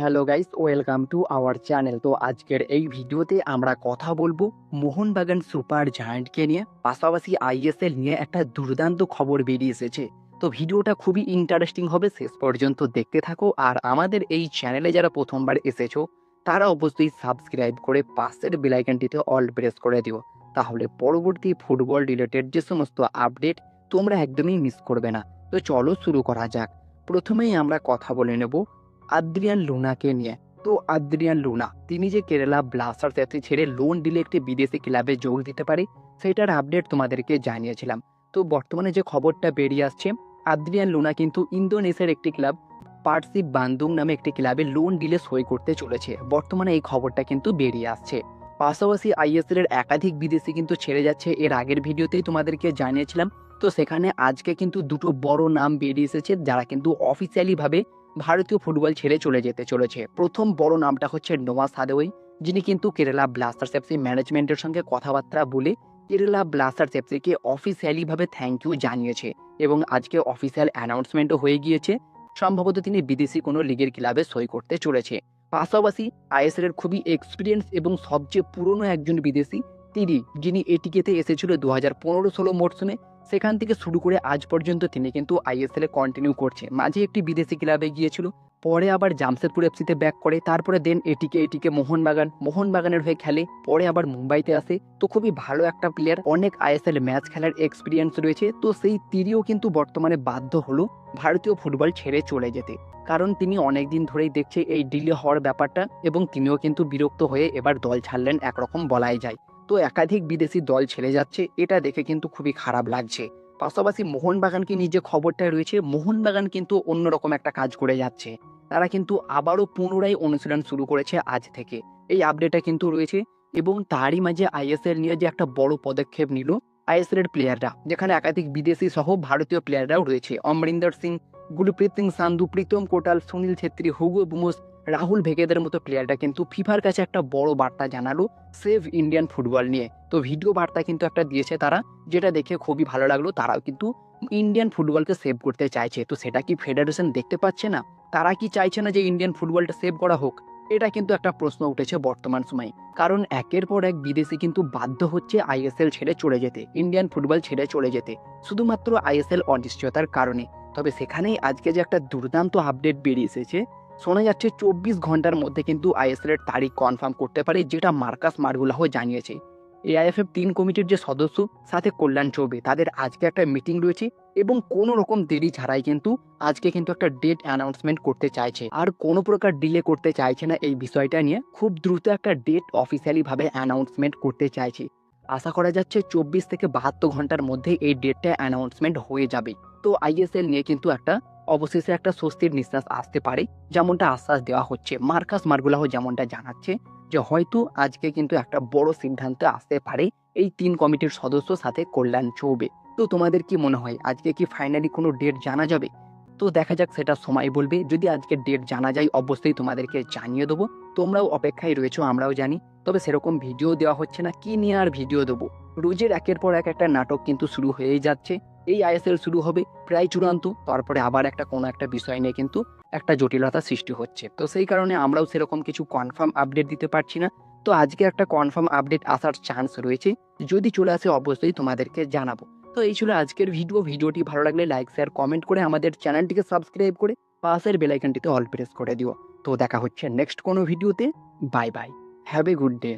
Hello guys, welcome to our channel. তো আজকের এই ভিডিওতে আমরা কথা বলব মোহনবাগান সুপার জায়ান্টকে নিয়ে, পাশাপাশি আইএসএল নিয়ে একটা দুর্দান্ত খবর বেরিয়ে এসেছে। তো ভিডিওটা খুবই ইন্টারেস্টিং হবে, শেষ পর্যন্ত দেখতে থাকো। আর আমাদের এই চ্যানেলে যারা প্রথমবার এসেছ, তারা অবশ্যই সাবস্ক্রাইব করে পাশের বেলাইকনটিতে অল প্রেস করে দিও। তাহলে পরবর্তী ফুটবল রিলেটেড যে সমস্ত আপডেট তোমরা একদমই মিস করবে না। তো চলো শুরু করা যাক। প্রথমেই আমরা কথা বলে নেব আদ্রিয়ান লুনাকে নিয়ে। তো আদ্রিয়ান লুনা, তিনি যে কেরালা ব্লাস্টার্স এফসি ছেড়ে লোন ডিলে একটি বিদেশি ক্লাবে যোগ দিতে পারে, সেটার আপডেট তোমাদেরকে জানিয়েছিলাম। তো বর্তমানে যে খবরটা বেরিয়ে আসছে, আদ্রিয়ান লুনা কিন্তু ইন্দোনেশিয়ার একটি ক্লাব পার্সি বান্দুং নামে একটি ক্লাবে লোন ডিলে সই করতে চলেছে। বর্তমানে এই খবরটা কিন্তু বেরিয়ে আসছে। পাশাপাশি আইএসএল এর একাধিক বিদেশি কিন্তু ছেড়ে যাচ্ছে, এর আগের ভিডিওতেই তোমাদেরকে জানিয়েছিলাম। তো সেখানে আজকে কিন্তু দুটো বড় নাম বেরিয়ে এসেছে, যারা কিন্তু অফিসিয়ালি ভাবে ভারতীয় ফুটবল ছেড়ে চলে যেতে চলেছে। প্রথম বড় নামটা হচ্ছে নোয়া সাদেওই যিনি কিন্তু কেরালা ব্লাস্টার্স এফসি ম্যানেজমেন্টের সঙ্গে কথাবার্তা বলে কেরালা ব্লাস্টার্স এফসিকে অফিসিয়ালি ভাবে থ্যাংক ইউ জানিয়েছে এবং আজকে অফিসিয়াল অ্যানাউন্সমেন্টও হয়ে গিয়েছে। সম্ভবত তিনি বিদেশি কোনো লিগের ক্লাবে সই করতে চলেছে। পাশাপাশি আইএসএল এর খুবই এক্সপিরিয়েন্স এবং সবচেয়ে পুরনো একজন বিদেশি, তিনি, যিনি এটিকেতে এসেছিল দু হাজার পনেরো ষোলো মরশুমে সেখান থেকে শুরু করে আজ পর্যন্ত তিনি কিন্তু আইএসএল এ কন্টিনিউ করছে মাঝে একটি বিদেশি ক্লাবে গিয়েছিল, পরে আবার জামশেদপুর এফসিতে ব্যাক করে, তারপরে দেন এটিকে এটিকে মোহনবাগান, মোহনবাগানের হয়ে খেলে, পরে আবার মুম্বাইতে আসে। তো খুবই ভালো একটা প্লেয়ার অনেক আইএসএল ম্যাচ খেলার এক্সপিরিয়েন্স রয়েছে। তো সেই তিরিও কিন্তু বর্তমানে বাধ্য হলো ভারতীয় ফুটবল ছেড়ে চলে যেতে। কারণ তিনি অনেক দিন ধরেই দেখছে এই ডিলে হওয়ার ব্যাপারটা এবং তিনিও কিন্তু বিরক্ত হয়ে এবার দল ছাড়লেন একরকম বলাই যায়। তো একাধিক বিদেশি দল ছেড়ে যাচ্ছে, এটা দেখে কিন্তু খুবই খারাপ লাগছে। পাশাপাশি মোহনবাগানকে নিয়ে যে খবরটা রয়েছে, মোহনবাগান কিন্তু অন্যরকম একটা কাজ করে যাচ্ছে। তারা কিন্তু আবারও পুনরায় অনুশীলন শুরু করেছে আজ থেকে। এই আপডেটটা কিন্তু রয়েছে এবং তারই মাঝে আইএসএল নিয়ে যে একটা বড় পদক্ষেপ নিল আইএসএল এর প্লেয়াররা যেখানে একাধিক বিদেশি সহ ভারতীয় প্লেয়াররাও রয়েছে। অমরিন্দর সিং, গুলপ্রীত সিং সান্ধু প্রীতম কোটাল, সুনীল ছেত্রী, হুগো বুমোস রাহুল ভেগেদের মতো প্লেয়ারটা কিন্তু ফিফার কাছে একটা বড় বার্তা জানালো সেভ ইন্ডিয়ান ফুটবল নিয়ে। তো ভিডিও বার্তা কিন্তু একটা দিয়েছে তারা, যেটা দেখে খুবই ভালো লাগল। তারাও কিন্তু ইন্ডিয়ান ফুটবলকে সেভ করতে চাইছে। তো সেটা কি ফেডারেশন দেখতে পাচ্ছে না? তারা কি চাইছে না যে ইন্ডিয়ান ফুটবলটা সেভ করা হোক? এটা কিন্তু একটা প্রশ্ন উঠেছে বর্তমান সময়ে। কারণ একের পর এক বিদেশি কিন্তু বাধ্য হচ্ছে আইএসএল ছেড়ে চলে যেতে, ইন্ডিয়ান ফুটবল ছেড়ে চলে যেতে, শুধুমাত্র আইএসএল অনিশ্চয়তার কারণে। তবে সেখানেই আজকে যে একটা দুর্দান্ত আপডেট বেরিয়ে এসেছে শোনা যাচ্ছে চব্বিশ ঘণ্টার মধ্যে কিন্তু আইএসএল এর তারিখ কনফার্ম করতে পারে, যেটা মার্কাস মার্গুলাহ জানিয়েছে। এআইএফএফ তিন কমিটির যে সদস্য, সাথে কল্যাণ চৌবে, তাদের আজকে একটা মিটিং রয়েছে এবং কোনো রকম দেরি ছাড়াই কিন্তু আজকে কিন্তু একটা ডেট অ্যানাউন্সমেন্ট করতে চাইছে। আর কোনো প্রকার ডিলে করতে চাইছে না এই বিষয়টা নিয়ে, খুব দ্রুত একটা ডেট অফিসিয়ালি ভাবে অ্যানাউন্সমেন্ট করতে চাইছে। আশা করা যাচ্ছে চব্বিশ থেকে বাহাত্তর ঘণ্টার মধ্যে এই ডেটটা অ্যানাউন্সমেন্ট হয়ে যাবে। তো আইএসএল নিয়ে কিন্তু একটা অবশেষে একটা স্বস্তির নিঃশ্বাস আসতে পারে, যেমনটা আশ্বাস দেওয়া হচ্ছে। মার্কাস মার্গুলাহ যেমনটা জানাচ্ছে যে, হয়তো আজকে কিন্তু একটা বড় সিদ্ধান্ত আসতে পারে এই তিন কমিটির সদস্য সাথে কল্যাণ চৌবে। তো তোমাদের কি মনে হয়, আজকে কি ফাইনালি কোনো ডেট জানা যাবে? তো দেখা যাক, সেটা সময় বলবে। যদি আজকে ডেট জানা যায়, অবশ্যই তোমাদেরকে জানিয়ে দেবো। তোমরাও অপেক্ষায় রয়েছো, আমরাও জানি। তবে সেরকম ভিডিও দেওয়া হচ্ছে না, কি নিয়ে আর ভিডিও দেবো? রোজের একের পর এক একটা নাটক কিন্তু শুরু হয়েই যাচ্ছে। এই আইএসএল শুরু হবে প্রায় চূড়ান্ত। তারপরে আবার একটা কোনো একটা বিষয় নিয়ে কিন্তু একটা জটিলতা সৃষ্টি হচ্ছে। তো সেই কারণে আমরাও সেরকম কিছু কনফার্ম আপডেট দিতে পারছি না। তো আজকে একটা কনফার্ম আপডেট আসার চান্স রয়েছে। যদি চলে আসে, অবশ্যই তোমাদেরকে জানাব। তো এই ছিল আজকের ভিডিও ভিডিওটি ভালো লাগলে লাইক শেয়ার কমেন্ট করে আমাদের চ্যানেলটিকে সাবস্ক্রাইব করে পাশের বেলাইকনটিতে অল প্রেস করে দিও। তো দেখা হচ্ছে নেক্সট কোনো ভিডিওতে bye bye have a good day